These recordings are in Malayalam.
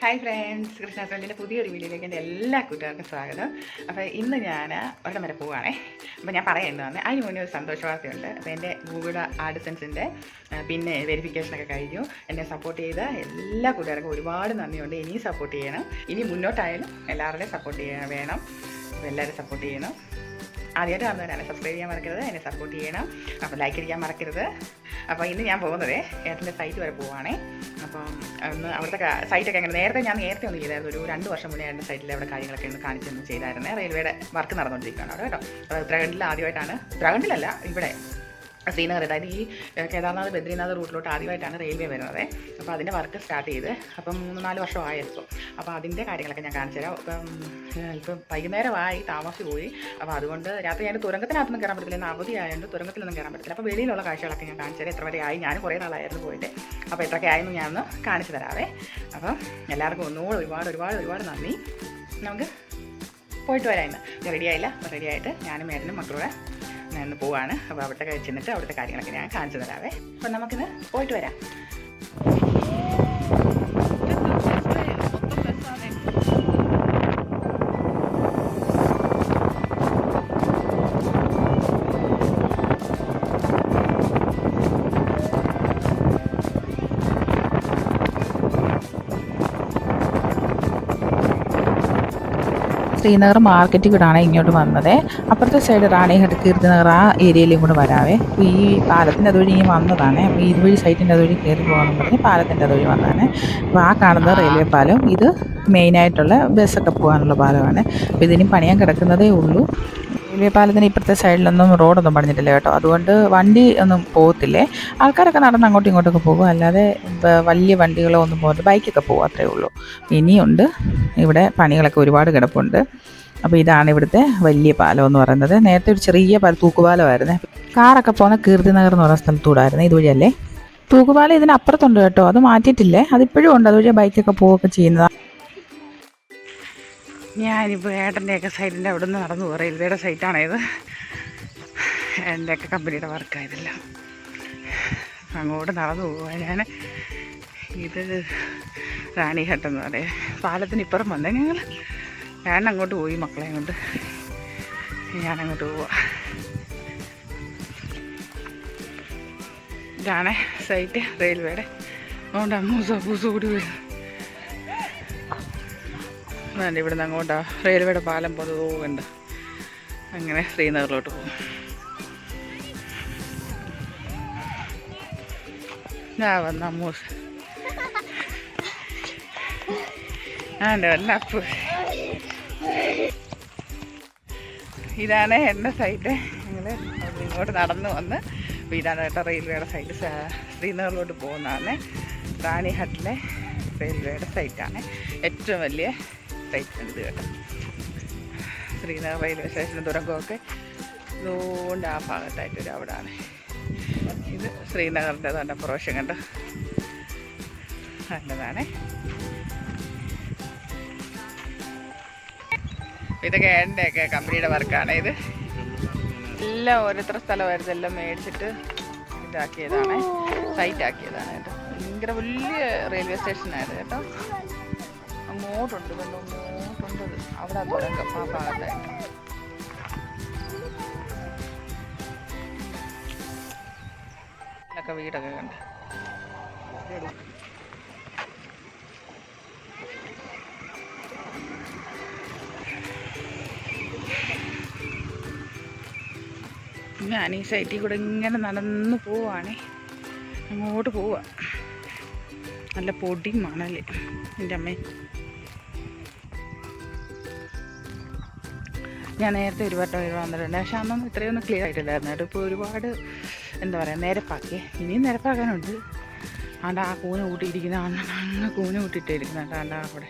ഹായ് ഫ്രണ്ട്സ് കൃഷ്ണ ഫ്രണ്ടിന്റെ പുതിയൊരു വീഡിയോയിലേക്ക് എന്റെ എല്ലാ കൂട്ടുകാർക്കും സ്വാഗതം. അപ്പോൾ ഇന്ന് ഞാൻ ഒരിടം വരെ പോവുകയാണേ. അപ്പോൾ ഞാൻ പറയുന്നതാണ് അതിന് മുന്നേ ഒരു സന്തോഷവാർത്തയുണ്ട്. അപ്പോൾ എന്റെ ഗൂഗിൾ ആഡ്സൻസിന്റെ പിന്നെ വെരിഫിക്കേഷനൊക്കെ കഴിഞ്ഞു. എന്നെ സപ്പോർട്ട് ചെയ്ത എല്ലാ കൂട്ടുകാർക്കും ഒരുപാട് നന്ദിയുണ്ട്. ഇനിയും സപ്പോർട്ട് ചെയ്യണം. ഇനി മുന്നോട്ടായാലും എല്ലാവരുടെയും സപ്പോർട്ട് ചെയ്യണം വേണം. അപ്പോൾ എല്ലാവരും സപ്പോർട്ട് ചെയ്യണം. ആദ്യമായിട്ട് വന്നവരാണ്. സബ്സ്ക്രൈബ് ചെയ്യാൻ മറക്കരുത്. എന്നെ സപ്പോർട്ട് ചെയ്യണം. അപ്പോൾ ലൈക്ക് അടിക്കാൻ മറക്കരുത്. അപ്പോൾ ഇന്ന് ഞാൻ പോകുന്നത് ഏട്ടന്റെ സൈറ്റ് വരെ പോവുകയാണേ അപ്പം ഒന്ന് അവിടുത്തെ സൈറ്റൊക്കെ അങ്ങനെ നേരത്തെ ഞാൻ നേരത്തെ ഒന്ന് ചെയ്തായിരുന്നു. ഒരു രണ്ട് വർഷം മുന്നേ എന്റെ സൈറ്റിൽ അവിടെ കാര്യങ്ങളൊക്കെ ഒന്ന് കാണിച്ചൊന്ന് ചെയ്തായിരുന്നേ. റെയിൽവേയുടെ വർക്ക് നടന്നുകൊണ്ടിരിക്കുകയാണ് അവിടെ കേട്ടോ. ഉത്തരാഖണ്ഡിൽ ആദ്യമായിട്ടാണ്. ഉത്തരാഖണ്ഡിലല്ല ഇവിടെ. ശ്രീനഗർ അതായത് ഈ കേദാർനാഥ് ബദ്രീനാഥ് റൂട്ടിലോട്ട് ആദ്യമായിട്ടാണ് റെയിൽവേ വരുന്നത്. അപ്പോൾ അതിന്റെ വർക്ക് സ്റ്റാർട്ട് ചെയ്ത് അപ്പം മൂന്ന് നാല് വർഷമായിരുന്നു അപ്പോൾ അതിന്റെ കാര്യങ്ങളൊക്കെ ഞാൻ കാണിച്ചു തരാം. ഇപ്പം ഇപ്പം വൈകുന്നേരമായി താമസിച്ച് പോയി. അപ്പോൾ അതുകൊണ്ട് രാത്രി ഞാൻ തുരങ്കത്തിനകത്തൊന്നും കയറാൻ പറ്റില്ല ഇന്ന് അവധി ആയതുകൊണ്ട് തുരങ്കത്തിലൊന്നും കയറാൻ പറ്റില്ല അപ്പോൾ വെളിയിലുള്ള കാഴ്ചകളൊക്കെ ഞാൻ കാണിച്ചു തരാം. എത്ര വരെ ആയി ഞാൻ കുറേ നാളായിരുന്നു പോയിട്ട്. അപ്പോൾ എത്രയൊക്കെ ആയെന്ന് ഞാനൊന്ന് കാണിച്ചു തരാവേ. അപ്പം എല്ലാവർക്കും ഒന്നുകൂടെ ഒരുപാട് ഒരുപാട് ഒരുപാട് നന്ദി. നമുക്ക് പോയിട്ട് വരാം ഇന്ന്. റെഡി ആയില്ല? റെഡി ആയിട്ട് ഞാനും മേടനും മക്കളൂടെ ഞാൻ ഇന്ന് പോവാണ്. അപ്പോൾ അവിടുത്തെ ചെന്നിട്ട് അവിടുത്തെ കാര്യങ്ങളൊക്കെ ഞാൻ കാണിച്ചു തരാവേ. അപ്പം നമുക്കിന്ന് പോയിട്ട് വരാം. ശ്രീനഗർ മാർക്കറ്റിൽ കൂടാണ് ഇങ്ങോട്ട് വന്നത്. അപ്പുറത്തെ സൈഡ് റാണിഘട്ട് കീർത്തിനഗർ ആ ഏരിയയിലും കൂടെ വരാവേ. അപ്പോൾ ഈ പാലത്തിന്റെ അതുവഴി ഇങ്ങനെ വന്നതാണ്. അപ്പോൾ ഇതുവഴി സൈറ്റിന്റെ അതുവഴി കയറി പോകാമെന്ന് പറഞ്ഞ് പാലത്തിന്റെ അതുവഴി വന്നതാണ്. അപ്പോൾ ആ കാണുന്ന റെയിൽവേ പാലം ഇത് മെയിനായിട്ടുള്ള ബസ്സൊക്കെ പോകാനുള്ള പാലമാണ്. അപ്പോൾ ഇതിനും പണിയാൻ കിടക്കുന്നതേ ഉള്ളൂ. റെയിൽവേ പാലത്തിന് ഇപ്പുറത്തെ സൈഡിലൊന്നും റോഡൊന്നും പറഞ്ഞിട്ടില്ല കേട്ടോ. അതുകൊണ്ട് വണ്ടി ഒന്നും പോകത്തില്ലേ ആൾക്കാരൊക്കെ നടന്ന് അങ്ങോട്ടും ഇങ്ങോട്ടൊക്കെ പോകും. അല്ലാതെ വലിയ വണ്ടികളോ ഒന്നും പോകത്തില്ല ബൈക്കൊക്കെ പോകും അത്രേ ഉള്ളൂ. ഇനിയുണ്ട് ഇവിടെ പണികളൊക്കെ ഒരുപാട് കിടപ്പുണ്ട്. അപ്പോൾ ഇതാണ് ഇവിടുത്തെ വലിയ പാലം എന്ന് പറയുന്നത്. നേരത്തെ ഒരു ചെറിയ പാലം തൂക്കുപാലമായിരുന്നു. കാറൊക്കെ പോകുന്ന കീർത്തിനഗർ എന്ന് പറയുന്ന സ്ഥലത്തൂടായിരുന്നു ഇതുവഴിയല്ലേ. തൂക്കുപാലം ഇതിനപ്പുറത്തുണ്ട് കേട്ടോ. അത് മാറ്റിയിട്ടില്ലേ? അതിപ്പോഴും ഉണ്ട്. അതുവഴി ബൈക്കൊക്കെ പോവുകയൊക്കെ ചെയ്യുന്നതാണ് ഞാനിപ്പോൾ ഏട്ടന്റെയൊക്കെ സൈറ്റിന്റെ അവിടെ നിന്ന് നടന്നു പോകും റെയിൽവേയുടെ സൈറ്റാണേത് എന്റെയൊക്കെ കമ്പനിയുടെ വർക്കായതെല്ലാം. അങ്ങോട്ട് നടന്നു പോവാ ഞാൻ ഇത് റാണിഘട്ടെന്ന് പറയും. പാലത്തിന് ഇപ്പുറം വന്നേ ഞങ്ങൾ ഞാൻ അങ്ങോട്ട് പോയി മക്കളെ കൊണ്ട് ഞാനങ്ങോട്ട് പോവാ. ഇതാണ് സൈറ്റ് റെയിൽവേയുടെ. അതുകൊണ്ട് അമ്മൂസോ പൂസോ കൂടി വരും വേണ്ട ഇവിടുന്ന് അങ്ങോട്ടാ. റെയിൽവേയുടെ പാലം പോകുന്നുണ്ട് അങ്ങനെ ശ്രീനഗറിലോട്ട് പോകും. ഞാൻ വന്ന മൂസ് ആ എന്റെ വന്ന അപ്പു. ഇതാണ് എന്റെ സൈറ്റ് ഞങ്ങൾ ഇങ്ങോട്ട് നടന്നു വന്ന് ഇതാണ് കേട്ടോ റെയിൽവേയുടെ സൈറ്റ് ശ്രീനഗറിലോട്ട് പോകുന്നതാണ്. റാണിഹട്ടിലെ റെയിൽവേയുടെ സൈറ്റാണ്. ഏറ്റവും വലിയ സൈറ്റ് ഇത് കേട്ടോ ശ്രീനഗർ റെയിൽവേ സ്റ്റേഷനും തുരങ്കമൊക്കെ ഇതുകൊണ്ട് ആ ഭാഗത്തായിട്ട് ഒരു അവിടാണ്. ഇത് ശ്രീനഗറിന്റെ തന്നെ പ്രവേശം കണ്ടോ? നല്ലതാണ്. ഇതൊക്കെ എന്റെയൊക്കെ കമ്പനിയുടെ വർക്കാണ് ഇത്. എല്ലാം ഓരോരുത്തർ സ്ഥലമായിരുന്നു. എല്ലാം മേടിച്ചിട്ട് ഇതാക്കിയതാണ്. സൈറ്റ് ആക്കിയതാണ് കേട്ടോ. ഭയങ്കര വലിയ റെയിൽവേ സ്റ്റേഷനായിരുന്നു കേട്ടോ. അങ്ങോട്ടുണ്ട് അത്. അവിടെ തുടങ്ങും ആ ഭാഗത്തായിട്ട്. ഒക്കെ വീടൊക്കെ കണ്ട്. ഞാൻ ഈ സൈറ്റിൽ കൂടെ ഇങ്ങനെ നടന്ന് പോവാണേ. അങ്ങോട്ട് പോവാ. നല്ല പൊടി മണൽ. എന്റെ അമ്മേ. ഞാൻ നേരത്തെ ഒരു വട്ടം ഇവിടെ വന്നിട്ടുണ്ട്. പക്ഷെ അന്നൊന്നും ഇത്രയൊന്നും ക്ലിയർ ആയിട്ടില്ലായിരുന്നു. കേട്ടോ ഇപ്പോൾ ഒരുപാട് എന്താ പറയുക നിരപ്പാക്കി. ഇനിയും നിരപ്പാക്കാനുണ്ട് ആണ്ട് ആ കൂന കൂട്ടിയിരിക്കുന്ന അങ്ങ് കൂന കൂട്ടിയിട്ടിരിക്കുന്ന ആണ്ട് അവിടെ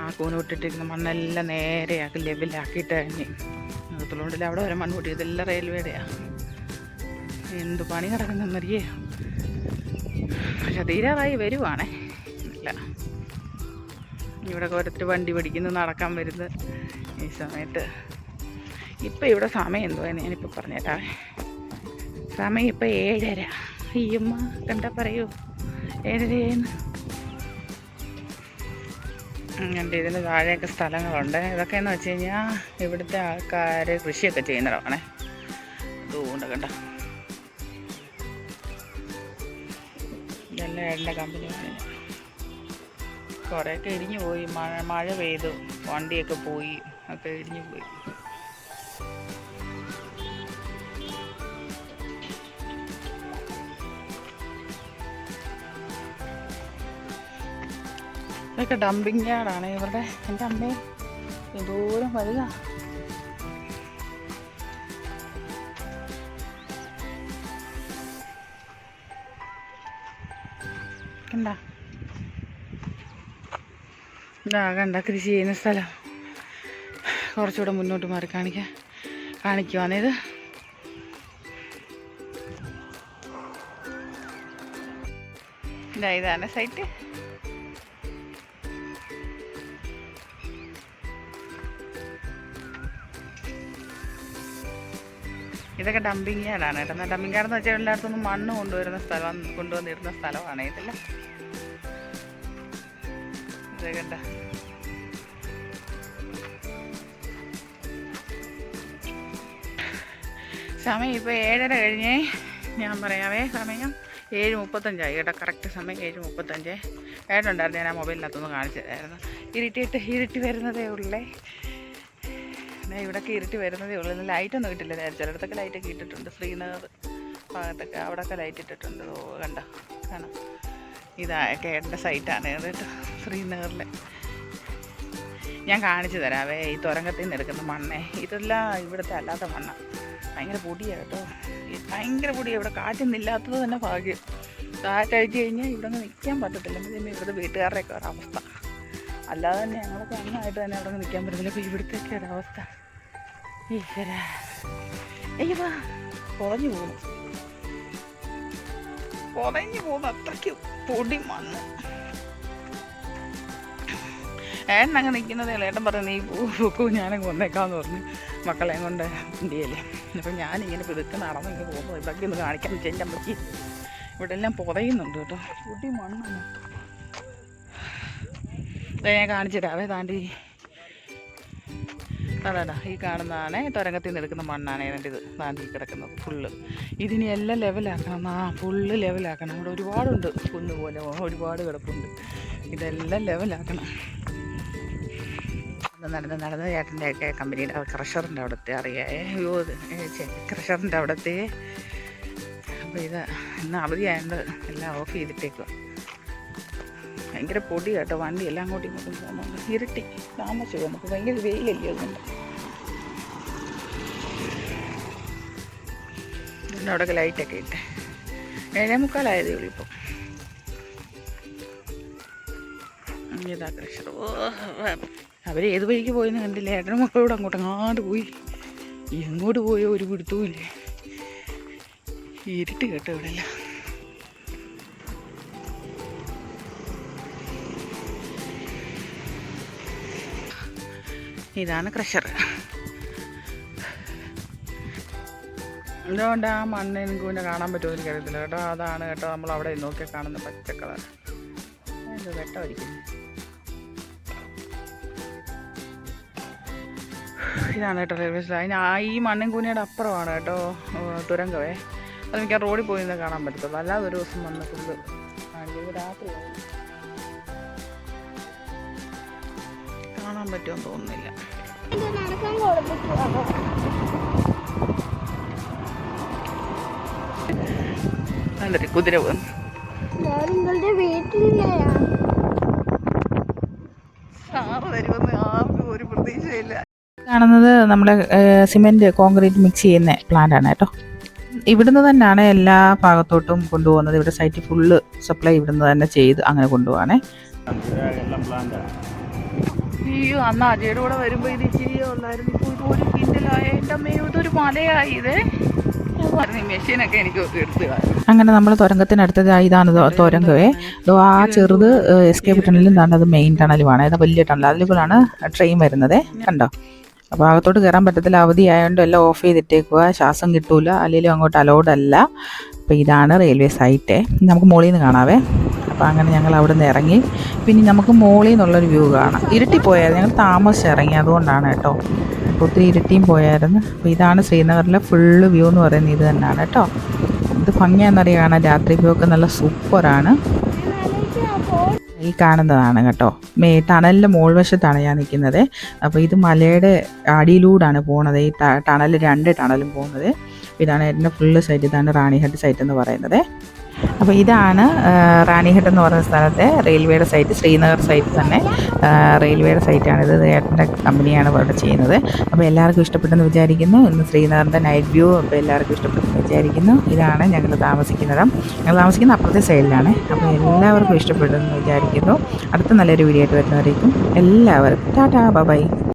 ആ കൂന കൂട്ടിയിട്ടിരിക്കുന്ന മണ്ണെല്ലാം നേരെയാക്കി ലെവലാക്കിയിട്ട് തന്നെ അതുകൊണ്ടില്ല അവിടെ വരെ മണ്ണ് കൂട്ടി. ഇതെല്ലാം റെയിൽവേയുടെയാണ് എന്ത് പണി കിടക്കുന്നറിയേ പക്ഷെ തീരാറായി വരുവാണേ. ഇല്ല. ഇവിടെ ഓരോരുത്തർ വണ്ടി പിടിക്കുന്നു നടക്കാൻ വരുന്നു. ഈ സമയത്ത് ഇപ്പം ഇവിടെ സമയം എന്തോ ഞാനിപ്പോൾ പറഞ്ഞേട്ടാ. സമയം ഇപ്പം ഏഴര. അയ്യമ്മ കണ്ടാ പറയൂ. ഏഴരയെന്ന്. എന്റെ ഇതിന് താഴെയൊക്കെ സ്ഥലങ്ങളുണ്ട്. ഇതൊക്കെ എന്ന് വെച്ച് കഴിഞ്ഞാൽ ഇവിടുത്തെ ആൾക്കാർ കൃഷിയൊക്കെ ചെയ്യുന്നതാണേ. അതുകൊണ്ട് കണ്ട. ഇതെല്ലാം എന്റെ കമ്പനി കുറേയൊക്കെ ഇടിഞ്ഞു പോയി. മഴ മഴ പെയ്തു. വണ്ടിയൊക്കെ പോയി. ഒക്കെ ഇടിഞ്ഞു പോയി. ഇതൊക്കെ ഡംപിങ് യാർഡാണ് ഇവരുടെ എന്റെ അമ്മേ ദൂരം വരിക. കണ്ട? ഇതാ കണ്ട കൃഷി ചെയ്യുന്ന സ്ഥലം. കുറച്ചുകൂടെ മുന്നോട്ട് മാറി കാണിക്കാം. കാണിക്കുവാണിത് ഇതാ ഇതാണ് സൈറ്റ് ഇതൊക്കെ ഡംപിങ് യാർഡാണ് കേട്ടോ. ഡംപിങ് യാർഡ് എന്ന് വെച്ചാൽ എല്ലായിടത്തുനിന്നും മണ്ണ് കൊണ്ടുവരുന്ന സ്ഥലം കൊണ്ടുവന്നിരുന്ന സ്ഥലമാണ് ഇതില്ല ഇത് കണ്ട? സമയം ഇപ്പോൾ ഏഴര കഴിഞ്ഞേ. ഞാൻ പറയാവേ സമയം ഏഴ് മുപ്പത്തഞ്ചായി കേട്ടോ. കറക്റ്റ് സമയം ഏഴ് മുപ്പത്തഞ്ച് ഏട്ടുണ്ടായിരുന്നു ഞാൻ ആ മൊബൈലിനകത്തൊന്ന് കാണിച്ചതായിരുന്നു ഇരുട്ടിയിട്ട് ഇരുട്ടി വരുന്നതേ ഉള്ളേ. ദേ ഇവിടെ ഇരുട്ടി വരുന്നതേ ഉള്ളൂ. ഇന്ന് ലൈറ്റൊന്നും കിട്ടില്ല നേരെ ചിലയിടത്തൊക്കെ ലൈറ്റൊക്കെ ഇട്ടിട്ടുണ്ട്. ശ്രീനഗർ ഭാഗത്തൊക്കെ അവിടെയൊക്കെ ലൈറ്റ് ഇട്ടിട്ടുണ്ട്. ഓ കണ്ട? കാണാം. ഇതാ കേട്ട സൈറ്റാണ് കേട്ടോ. ശ്രീനഗറിലെ. ഞാൻ കാണിച്ചു തരാവേ ഈ തുരങ്കത്തിൽ നിന്ന് എടുക്കുന്ന മണ്ണേ. ഇതെല്ലാം ഇവിടുത്തെ അല്ലാത്ത മണ്ണാണ് ഭയങ്കര പൊടിയാണ് കേട്ടോ. ഭയങ്കര പൊടിയാണ് ഇവിടെ കാറ്റൊന്നില്ലാത്തത് തന്നെ ഭാഗ്യം. കാറ്റഴിച്ച് കഴിഞ്ഞാൽ ഇവിടെ നിൽക്കാൻ പറ്റത്തില്ല. പിന്നെ ഇവിടുത്തെ വീട്ടുകാരുടെയൊക്കെ ഒരവസ്ഥ അല്ലാതെ തന്നെ ഞങ്ങളൊക്കെ നന്നായിട്ട് തന്നെ അവിടെ നിൽക്കാൻ പറ്റത്തില്ല ഇപ്പോൾ ഇവിടുത്തേക്ക് ഒരവസ്ഥ ഈശ്വര. അയ്യവാ കുറഞ്ഞു പോകുന്നു കുറഞ്ഞു പോകുന്നു അത്രയ്ക്ക് പൊടി മണ്ണ് ഏട്ടൻ നിൽക്കുന്നത് ഏട്ടൻ പറഞ്ഞു നീ പൂക്കൂ ഞാനങ്ങ് വന്നേക്കാന്ന് പറഞ്ഞു. മക്കളെയും കൊണ്ട് ഇന്ത്യയിലെ. അപ്പം ഞാനിങ്ങനെ പിതുക്കെ നടന്ന് ഇങ്ങനെ പോകുന്നു. ഇതൊക്കെ ഒന്ന് കാണിക്കാൻ വെച്ചാൽ എന്റെ അമ്മയ്ക്ക് ഇവിടെ എല്ലാം പുതയുന്നുണ്ട് കേട്ടോ. പൊടി മണ്ണാണ് ഞാൻ കാണിച്ചു തരാവേ താണ്ടി. അതാടാ ഈ കാണുന്നതാണ് തുരങ്കത്തിൽ നിന്ന് എടുക്കുന്ന മണ്ണാണ് ഏതാണ്ട് ഇത് താണ്ടി കിടക്കുന്നത് ഫുള്ള് ഇതിനി എല്ലാം ലെവലാക്കണം. ആ ഫുള്ള് ലെവലാക്കണം. ഇവിടെ ഒരുപാടുണ്ട്. കുന്ന് പോലെ ഒരുപാട് കിടപ്പുണ്ട്. ഇതെല്ലാം ലെവലാക്കണം. നടന്ന് നടന്ന് ചേട്ടന്റെ ഒക്കെ കമ്പനിയുടെ ക്രഷറിന്റെ അവിടുത്തെ അറിയാമേ അയ്യോ ക്രഷറിന്റെ അവിടുത്തെ. അപ്പോൾ ഇത് ഇന്ന് അവധിയായതുകൊണ്ട് എല്ലാം ഓഫ് ചെയ്തിട്ടേക്കുക ഭയങ്കര പൊടി കേട്ടോ. വണ്ടി എല്ലാം അങ്ങോട്ടും ഇങ്ങോട്ടും പോകുന്നുണ്ട് ഇരുട്ടി താമസിച്ചു നമുക്ക് ഭയങ്കര വെയിലല്ലേ അതുകൊണ്ട് അവിടെ ലൈറ്റൊക്കെ ഇട്ട്. ഏഴേ മുക്കാലായതേ ഉള്ളൂ ഇപ്പോൾ അവർ ഏത് വഴിക്ക് പോയെന്ന് കണ്ടില്ല? ഏട്ടനും മക്കളോട് അങ്ങോട്ട് അങ്ങാണ്ട് പോയി. എങ്ങോട്ട് പോയോ ഒരു പിടുത്തവും ഇല്ലേ? ഇരുട്ട് കേട്ടോ ഇവിടെ എല്ലാം ഇതാണ് ക്രഷർ എന്തുകൊണ്ട് ആ മണ്ണ് എനിക്ക് പിന്നെ കാണാൻ പറ്റുമോ എനിക്ക് അറിയത്തില്ല കേട്ടോ. അതാണ് കേട്ടോ നമ്മൾ അവിടെ നോക്കിയാൽ കാണുന്ന പച്ചക്കളർ വെട്ടമായിരിക്കുന്നു ഇതാണ് കേട്ടോ റെയിൽവേ സ്റ്റേഷൻ ആ ഈ മണ്ണും കൂനയുടെ അപ്പുറമാണ് കേട്ടോ തുരങ്കവേ അത് ആ റോഡിൽ പോയി നിന്ന് കാണാൻ പറ്റത്തുള്ളൂ. അല്ലാതെ ഒരു ദിവസം വന്ന് ഫുള്ള് രാത്രി കാണാൻ പറ്റുമെന്ന് തോന്നുന്നില്ല. നല്ലൊരു കുതിര സാറ് ആർക്കും ഒരു പ്രതീക്ഷയില്ല. കാണുന്നത് നമ്മുടെ സിമെന്റ് കോൺക്രീറ്റ് മിക്സ് ചെയ്യുന്ന പ്ലാന്റ് ആണ് കേട്ടോ. ഇവിടുന്ന് തന്നെയാണ് എല്ലാ ഭാഗത്തോട്ടും കൊണ്ടുപോകുന്നത്. ഇവിടെ സൈറ്റ് ഫുള്ള് സപ്ലൈ ഇവിടുന്ന് തന്നെ ചെയ്ത് അങ്ങനെ കൊണ്ടുപോവാണേ. അയ്യോ അന്ന് അജയുടെ കൂടെ വരുമ്പോൾ ഇത് ഇച്ചിരി ഉള്ളായിരുന്നു ഇപ്പോൾ ഇത് ഒരു കിൻഡലായ എന്റെ അമ്മയോ ഇതൊരു മലയായി ഇതേ. മെഷീനൊക്കെ എനിക്ക് എടുത്ത്. അങ്ങനെ നമ്മൾ തുരങ്കത്തിനടുത്ത് ദാ ഇതാണ്. തുരങ്കവേ അതോ ആ ചെറുത് എസ്കേപ്പ് ടണലും അത് മെയിൻ ടണലുമാണ് അത് വലിയ ടണൽ അതിലൂടെയാണ് ട്രെയിൻ വരുന്നത്. കണ്ടോ? അപ്പോൾ അകത്തോട്ട് കയറാൻ പറ്റത്തില്ല. അവധി ആയതുകൊണ്ട് എല്ലാം ഓഫ് ചെയ്തിട്ടേക്കുക ശ്വാസം കിട്ടൂല. അല്ലെങ്കിലും അങ്ങോട്ട് അലൗഡ് അല്ല. അപ്പോൾ ഇതാണ് റെയിൽവേ സൈറ്റ് നമുക്ക് മുകളിൽ നിന്ന് കാണാവേ. അപ്പോൾ അങ്ങനെ ഞങ്ങൾ അവിടെ നിന്ന് ഇറങ്ങി. പിന്നെ നമുക്ക് മുകളിൽ നിന്നുള്ളൊരു വ്യൂ കാണാം. ഇരുട്ടി പോയായിരുന്നു. ഞങ്ങൾ താമസിച്ച് ഇറങ്ങി. അതുകൊണ്ടാണ് കേട്ടോ. അപ്പോൾ ഒത്തിരി ഇരുട്ടിയും പോയായിരുന്നു. അപ്പോൾ ഇതാണ് ശ്രീനഗറിലെ ഫുള്ള് വ്യൂ എന്ന് പറയുന്നത്. ഇത് തന്നെയാണ് കേട്ടോ. ഇത് ഭംഗിയാണെന്നറിയാം. കാണാൻ രാത്രി വ്യൂ ഒക്കെ നല്ല സൂപ്പറാണ് ഈ കാണുന്നതാണ് കേട്ടോ. മേ ടണലിന്റെ മുകൾവശത്താണ് ഞാൻ നിൽക്കുന്നത്. അപ്പോൾ ഇത് മലയുടെ അടിയിലൂടാണ് പോകുന്നത്. ഈ ടണൽ രണ്ട് ടണലും പോകുന്നത്. ഇതാണ് എന്റെ ഫുള്ള് സൈറ്റ് ഇതാണ് റാണിഹട്ട് സൈറ്റ് എന്ന് പറയുന്നത്. അപ്പോൾ ഇതാണ് റാണിഘട്ട് എന്ന് പറയുന്ന സ്ഥലത്തെ റെയിൽവേയുടെ സൈറ്റ് ശ്രീനഗർ സൈറ്റ് തന്നെ. റെയിൽവേയുടെ സൈറ്റാണിത്. ഏട്ടന്റെ കമ്പനിയാണ് ഇവിടെ ചെയ്യുന്നത്. അപ്പോൾ എല്ലാവർക്കും ഇഷ്ടപ്പെട്ടെന്ന് വിചാരിക്കുന്നു. ഇന്ന് ശ്രീനഗറിന്റെ നൈറ്റ് വ്യൂ അപ്പോൾ എല്ലാവർക്കും ഇഷ്ടപ്പെട്ടെന്ന് വിചാരിക്കുന്നു. ഇതാണ് ഞങ്ങൾ താമസിക്കുന്നത്. ഞങ്ങൾ താമസിക്കുന്ന അപ്പുറത്തെ സൈഡിലാണ്. അപ്പോൾ എല്ലാവർക്കും ഇഷ്ടപ്പെട്ടെന്ന് വിചാരിക്കുന്നു. അടുത്ത നല്ലൊരു വീഡിയോ ആയിട്ട് വരുന്നവരേക്കും എല്ലാവർക്കും. Tata bye.